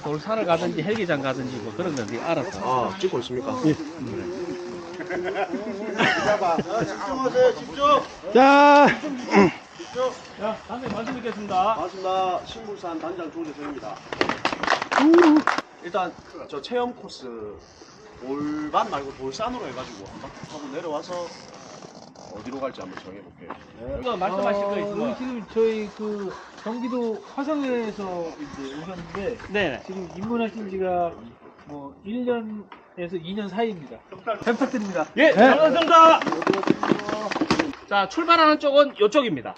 뭐 돌산을 가든지 헬기장 가든지 뭐 그런 건 네가 알아서. 아 찍고 있습니까? 자, 자, 다음에 말씀 드리겠습니다. 반갑습니다. 신불산 단장 조재성입니다. 일단 저 체험 코스 돌반 말고 돌산으로 해가지고 한 바퀴 타고 내려와서 어디로 갈지 한번 정해볼게요. 이거 말씀하실 거 어, 있으면. 우리 지금 저희 그 경기도 화성에서 이제 오셨는데 네. 지금 입문하신 지가 뭐 1년에서 2년 사이입니다. 잘 부탁드립니다. 예, 반갑습니다. 자, 출발하는 쪽은 이쪽입니다.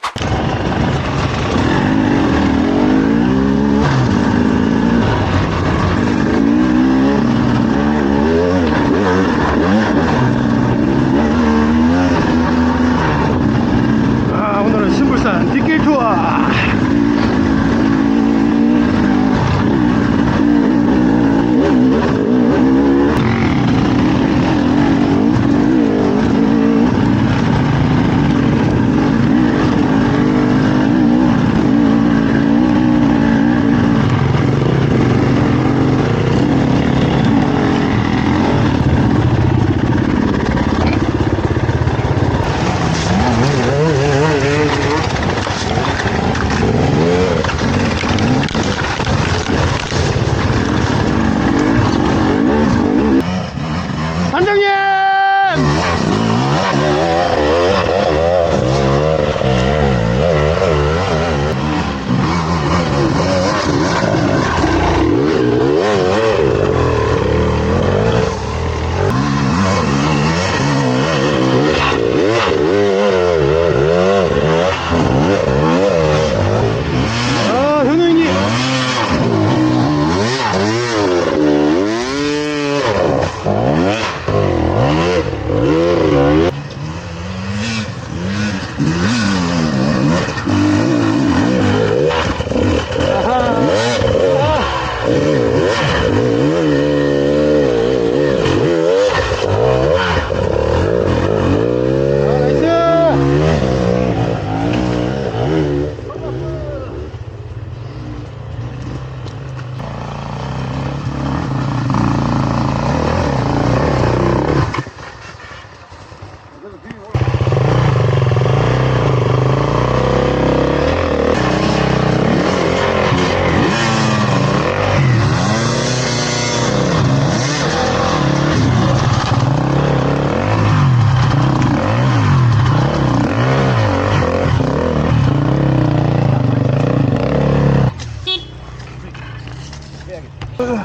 화이팅!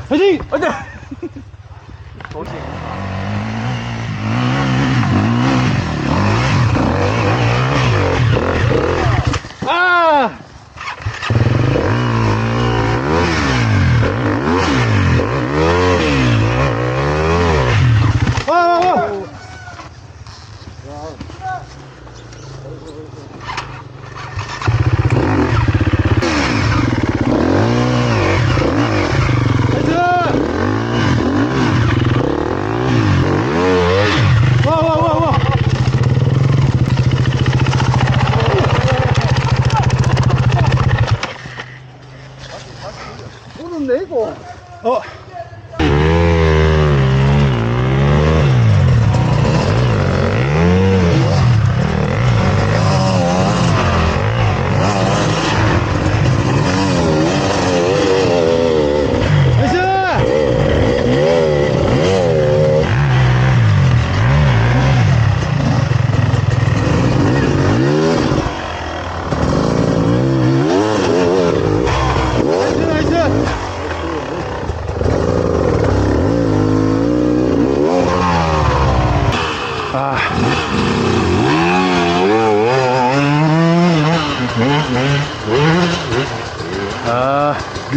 화이팅! 아! 와, 와, 와! 나이스! 와, 와, 와, 와! 오는 내고. 어.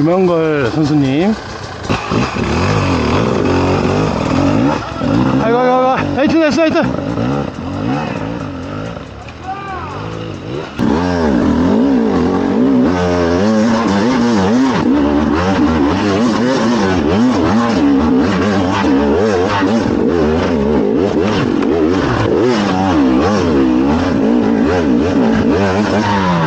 유명걸 선수님 아이고 아이고 아이고 나이트 나이트 나이트 Yeah.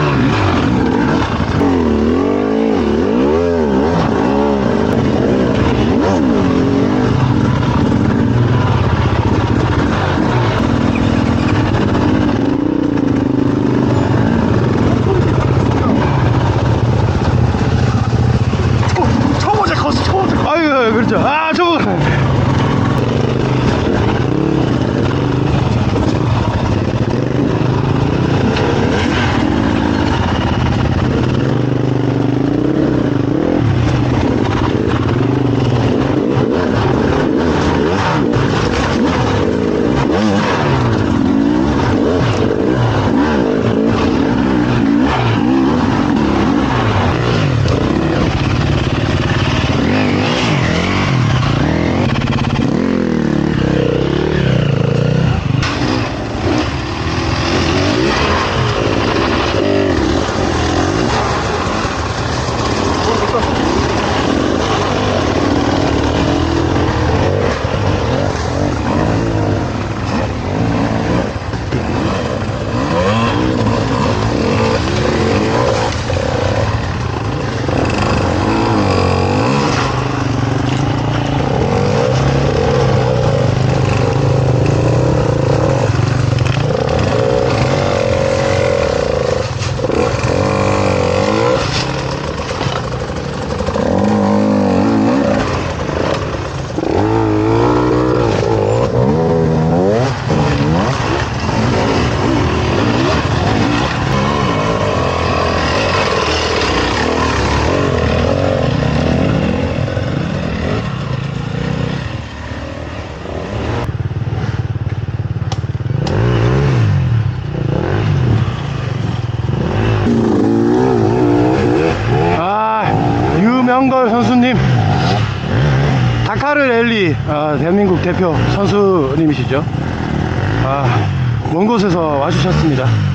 대한민국 대표 선수님이시죠. 아, 먼 곳에서 와주셨습니다.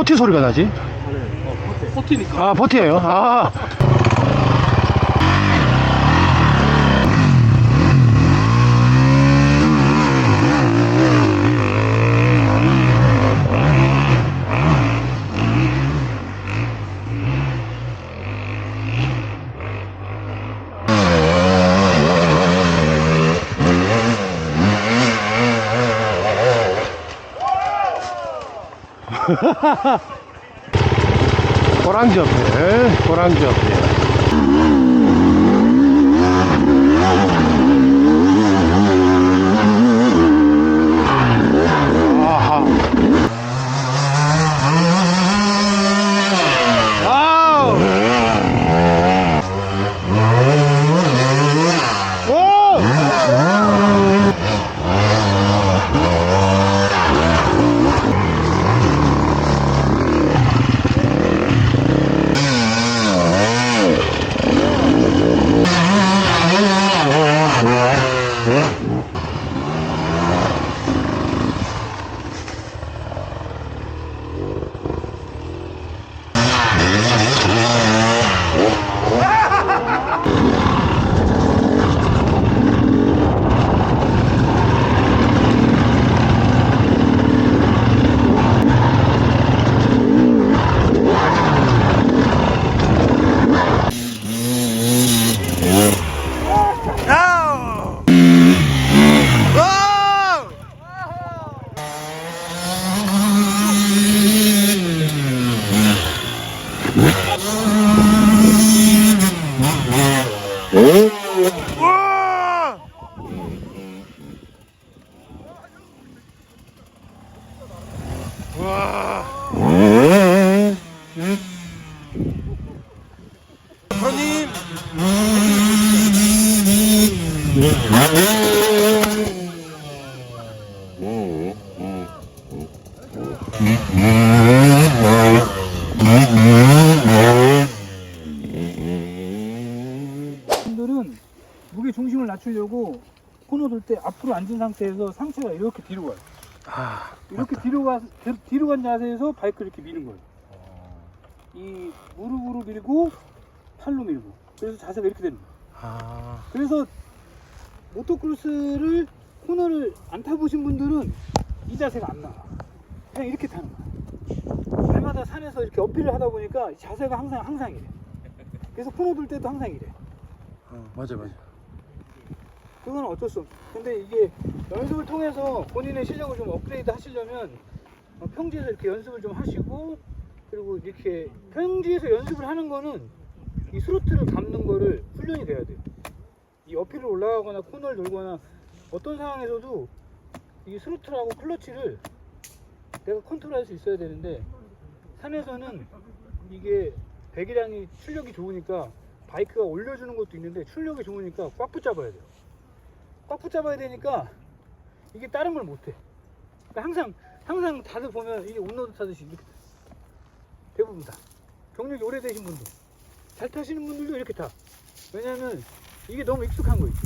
포티 소리가 나지? 포티니까. 아, 포티예요 아. 호랑지 어필, 호랑지 어필. 아하. 아우. 오! 분들은 낮추려고 코너 돌 때 앞으로 앉은 상태에서 상체가 이렇게 뒤로 가요. 아, 이렇게 뒤로 가 뒤- 뒤로 간 자세에서 바이크를 이렇게 미는 거예요. 이 무릎으로 밀고 팔로 밀고 그래서 자세가 이렇게 되는 거예요. 아, 그래서 모토크로스를 코너를 안 타보신 분들은 이 자세가 안 나와. 그냥 이렇게 타는 거야. 날마다 산에서 이렇게 어필을 하다 보니까 자세가 항상 항상 이래. 그래서 코너 돌 때도 항상 이래. 어, 맞아, 맞아. 그건 어쩔 수 없어. 근데 이게 연습을 통해서 본인의 실력을 좀 업그레이드 하시려면 어, 평지에서 이렇게 연습을 좀 하시고 그리고 이렇게 평지에서 연습을 하는 거는 이 스로틀을 감는 거를 훈련이 돼야 돼요. 이 어필을 올라가거나 코너를 돌거나 어떤 상황에서도 이 스로틀하고 클러치를 내가 컨트롤할 수 있어야 되는데 산에서는 이게 배기량이 출력이 좋으니까 바이크가 올려주는 것도 있는데 출력이 좋으니까 꽉 붙잡아야 돼요. 꽉 붙잡아야 되니까 이게 다른 걸 못해. 그러니까 항상 항상 다들 보면 이게 온로드 타듯이 이렇게 타. 대부분 다 경력이 오래되신 분들 잘 타시는 분들도 이렇게 타. 왜냐면 이게 너무 익숙한 거 있죠.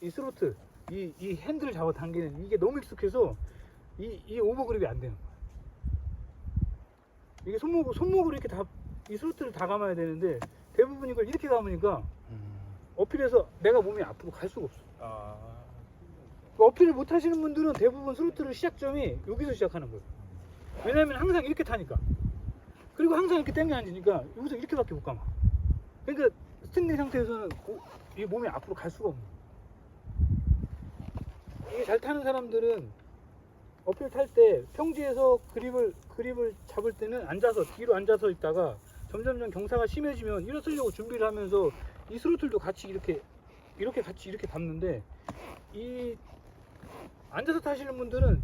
이 스로틀 이, 이 핸들을 잡아 당기는 이게 너무 익숙해서 이, 이 오버그립이 안 되는 거야. 이게 손목 손목으로 이렇게 다 이 스로틀을 다 감아야 되는데 대부분 이걸 이렇게 감으니까 어필해서 내가 몸이 앞으로 갈 수가 없어. 그 어필을 못 하시는 분들은 대부분 스로틀을 시작점이 여기서 시작하는 거예요. 왜냐면 항상 이렇게 타니까. 그리고 항상 이렇게 땡겨 앉으니까 여기서 이렇게밖에 못 감아. 그러니까 스탠딩 상태에서는 고- 이 몸이 앞으로 갈 수가 없는 거예요. 이게 잘 타는 사람들은 어필 탈 때 평지에서 그립을 그립을 잡을 때는 앉아서 뒤로 앉아서 있다가 점점점 경사가 심해지면 일어서려고 준비를 하면서 이 스로틀도 같이 이렇게 이렇게 같이 이렇게 밟는데 이 앉아서 타시는 분들은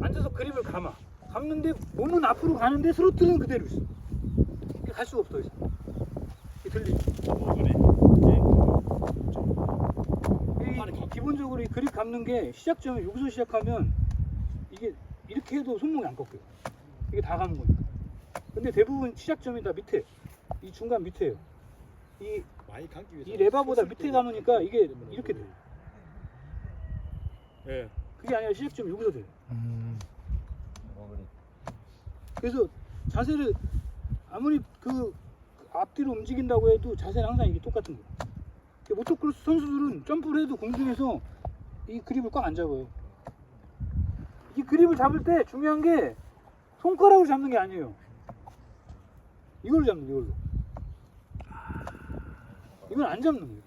앉아서 그립을 감아. 감는데 몸은 앞으로 가는데 스로틀은 그대로 있어. 갈 수가 없어 이제. 이 기본적으로 이 그립 감는 게 시작점이 여기서 시작하면 이게 이렇게 해도 손목이 안 꺾여요. 이게 다 감은 거니까. 근데 대부분 시작점이 다 밑에. 이 중간 밑에예요. 이 많이 감기 위해서 이 레바보다 밑에 감으니까 이게 이렇게 돼요. 예. 그게 아니라 시작점이 여기서 돼요. 음, 그래서 자세를 아무리 그 앞뒤로 움직인다고 해도 자세는 항상 이게 똑같은 거예요. 그 모토크로스 선수들은 점프를 해도 공중에서 이 그립을 꽉 안 잡아요. 이 그립을 잡을 때 중요한 게 손가락으로 잡는 게 아니에요. 이걸로 잡는 거 이걸로. 이건 안 잡는 거예요.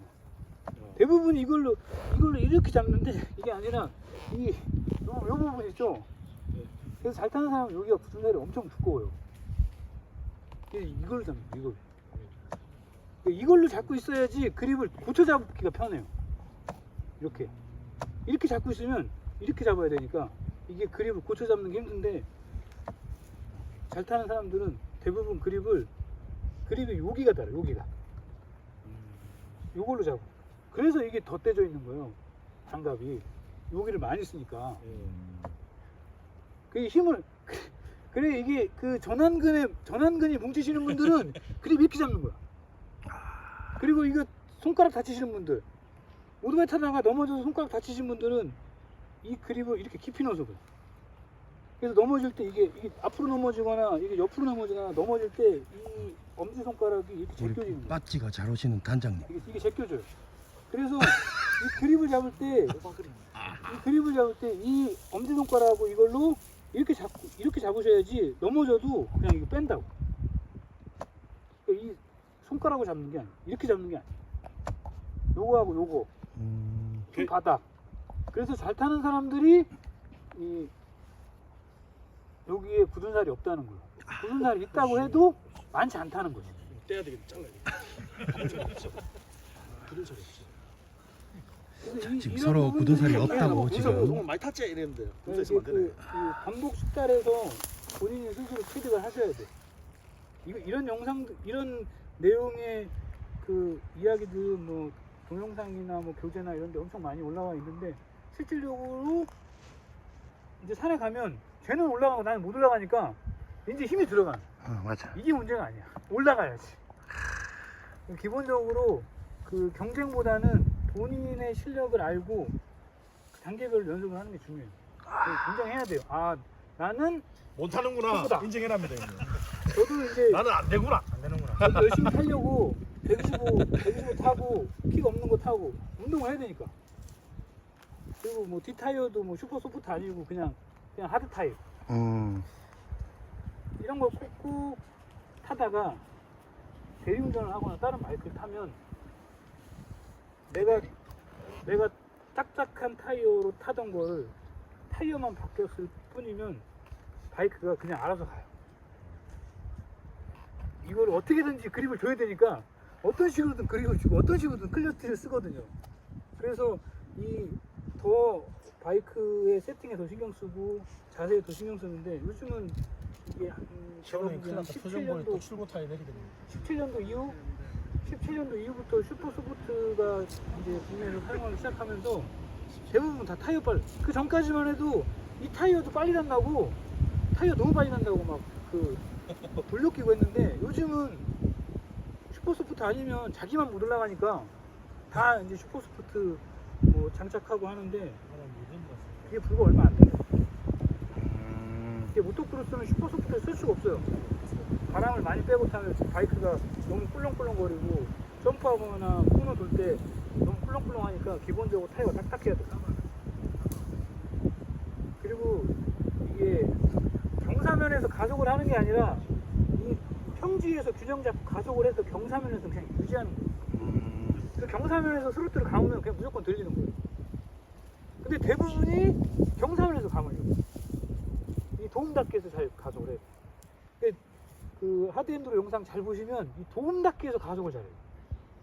대부분 이걸로 이걸로 이렇게 잡는데 이게 아니라 이 요, 요 부분 있죠. 그래서 잘 타는 사람 은 여기가 굳은 살이 엄청 두꺼워요. 이걸로 잡는 거예요, 이걸. 그러니까 이걸로 잡고 있어야지 그립을 고쳐 잡기가 편해요. 이렇게. 이렇게 잡고 있으면 이렇게 잡아야 되니까 이게 그립을 고쳐 잡는 게 힘든데 잘 타는 사람들은 대부분 그립을 그립이 여기가 달아요, 여기가. 요걸로 잡고. 그래서 이게 덧대져 있는 거예요. 장갑이. 여기를 많이 쓰니까. 그 힘을 그래 이게 그 전완근에 전완근이 뭉치시는 분들은 그립 이렇게 잡는 거야. 그리고 이거 손가락 다치시는 분들 오토바이 타다가 넘어져서 손가락 다치신 분들은 이 그립을 이렇게 깊이 넣어서 그래. 그래서 넘어질 때 이게, 이게 앞으로 넘어지거나 이게 옆으로 넘어지거나 넘어질 때 이 엄지 손가락이 이렇게 우리 제껴지는 거야. 빠찌가 잘 오시는 단장님. 이게, 이게 제껴져요. 그래서 이 그립을 잡을 때, 이 그립을 잡을 때 이 엄지 손가락하고 이걸로 이렇게 잡고, 이렇게 잡으셔야지 넘어져도 그냥 이거 뺀다고. 그러니까 이 손가락으로 잡는 게 아니야. 이렇게 잡는 게 아니야. 요거하고 요거, 음, 손 바닥. 그래서 잘 타는 사람들이 이 여기에 굳은 살이 없다는 거예요. 굳은 살이 있다고 해도 많지 않다는 거죠. 떼야 되겠다. 잘라야 돼. 그런 소리 없지. 그래서 이- 지금 서로 굳은 살이 없다고 그냥 지금. 정말 많이 탔지 이랬는데. 그래서 혼자 이제 있으면 안 되네. 그, 그 반복 숙달해서 본인이 스스로 취득을 하셔야 돼. 이거 이런 영상 이런 내용의 그 이야기들 뭐 동영상이나 뭐 교재나 이런 데 엄청 많이 올라와 있는데 실질적으로 이제 산에 가면 쟤는 올라가고 나는 못 올라가니까 이제 힘이 들어가. 어, 맞아. 이게 문제가 아니야. 올라가야지. 기본적으로 그 경쟁보다는 본인의 실력을 알고 그 단계별로 연습을 하는 게 중요해요. 그래서 인정해야 돼요. 아 나는 못하는구나 그거다. 인정해랍니다 형님. 저도 이제 나는 안 되구나 안 되는구나 저도 열심히 타려고 125, 125 타고 킥 없는 거 타고 운동을 해야 되니까. 그리고 뭐 뒷타이어도 뭐 슈퍼 소프트 아니고 그냥 그냥 하드 타입 음, 이런 걸 꽂고 타다가 대리운전을 하거나 다른 바이크를 타면 내가 내가 딱딱한 타이어로 타던 거를 타이어만 바뀌었을 뿐이면 바이크가 그냥 알아서 가요. 이걸 어떻게든지 그립을 줘야 되니까 어떤 식으로든 그립을 주고 어떤 식으로든 클러치를 쓰거든요. 그래서 이 더 바이크의 세팅에 더 신경 쓰고 자세에 더 신경 쓰는데 요즘은 이게 한 제가 시원하게 보기엔 큰일 났다 표정 보니 또 17년도 출고 타야 되거든요 17년도 이후 17년도 이후부터 슈퍼 소프트가 이제 국내에서 사용하기 시작하면서 대부분 다 타이어 빨. 그 전까지만 해도 이 타이어도 빨리 난다고 타이어 너무 빨리 난다고 막그 돌려끼고 했는데 요즘은 슈퍼 소프트 아니면 자기만 못 올라가니까 다 이제 슈퍼 소프트 뭐 장착하고 하는데 그게 불과 얼마 안. 음, 이게 모토크로스는 슈퍼 소프트를 쓸 수가 없어요. 바람을 많이 빼고 타면 바이크가 너무 꿀렁꿀렁거리고 점프하거나 코너 돌 때 너무 꿀렁꿀렁하니까 기본적으로 타이어가 딱딱해야 돼. 그리고 이게 경사면에서 가속을 하는 게 아니라 이 평지에서 균형 잡고 가속을 해서 경사면에서 그냥 유지하는 거예요. 음, 그 경사면에서 스로틀을 감으면 그냥 무조건 들리는 거예요. 근데 대부분이 경사면에서 감으려고. 이 도움 닫기에서 잘 해요. 근데 그 하드엔드로 영상 잘 보시면 이 도움 닫기에서 가속을 잘해요.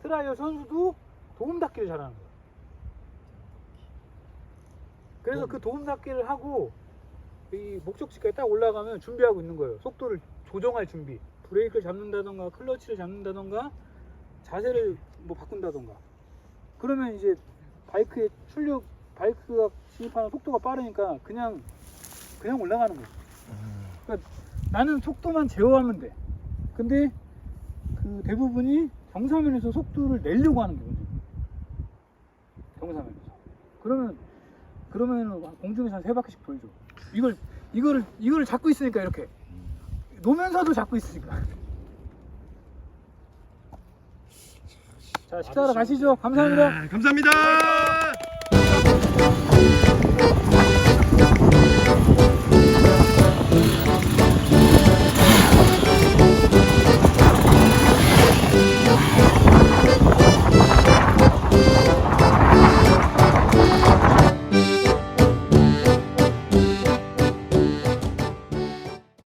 트라이어 선수도 도움 닫기를 잘하는 거예요. 그래서 그 도움 닫기를 하고 이 목적지까지 딱 올라가면 준비하고 있는 거예요. 속도를 조정할 준비. 브레이크를 잡는다던가 클러치를 잡는다던가 자세를 뭐 바꾼다던가 그러면 이제 바이크의 출력 바이크가 진입하는 속도가 빠르니까 그냥 그냥 올라가는 거죠 그러니까 나는 속도만 제어하면 돼. 근데 그 대부분이 경사면에서 속도를 내려고 하는 거거든요 경사면에서. 그러면 그러면 공중에서 한 세 바퀴씩 돌죠. 이걸 이거를 이거를 잡고 있으니까 이렇게. 노면서도 잡고 있으니까. 자 식사하러 가시죠. 감사합니다. 아, 감사합니다.